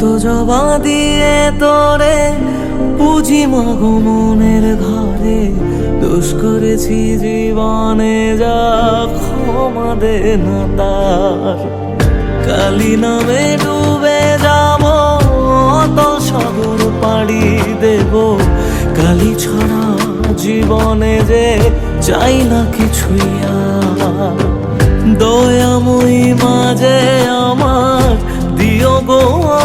জবা দিয়ে তোরে পুঁজি মাগো ঘরে দোষ করেছি জীবনে যা ক্ষমা দে না তার। কালি নামে ডুবে যাব, অতল সাগর পাড়ি দেব। কালি ছড়া জীবনে যে চাই না কিছুই আর। দয়াময়ী মাঝে আমার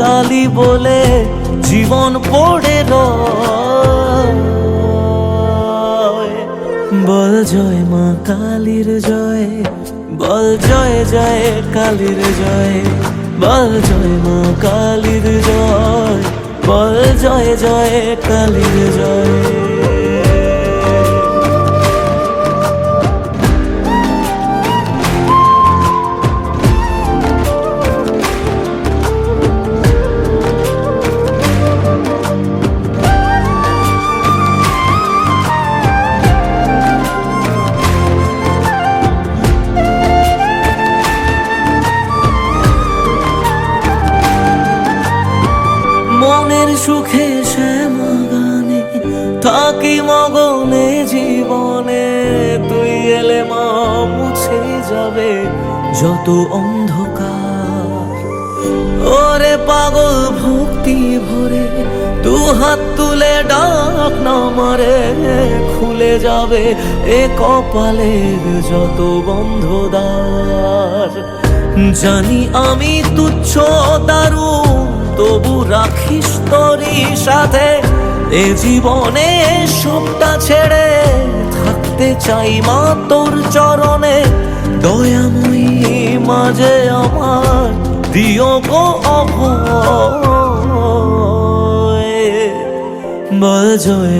কালী বলে জীবন পড়ে বল জয় মা কালীর জয়, বল জয় জয় কালীর জয়, বল জয় মা কালীর জয়, বল জয় জয় কালীর জয়। মনের সুখে শ্যামা গানে থাকি মগনে জীবনে। তুই এলে মা মুছে যাবে যত অন্ধকার। ওরে পাগল ভক্তি ভরে দু হাত তুলে ডাক না মারে, খুলে যাবে এ কপালের যত বন্ধ দ্বার জানি আমি তুচ্ছ তবু রাখিস তোরই সাথে। এ জীবনে সবটা ছেড়ে থাকতে চাই মা তোর চরণে। দয়াময়ী মাঝে আমার দিও গো অভয়। বল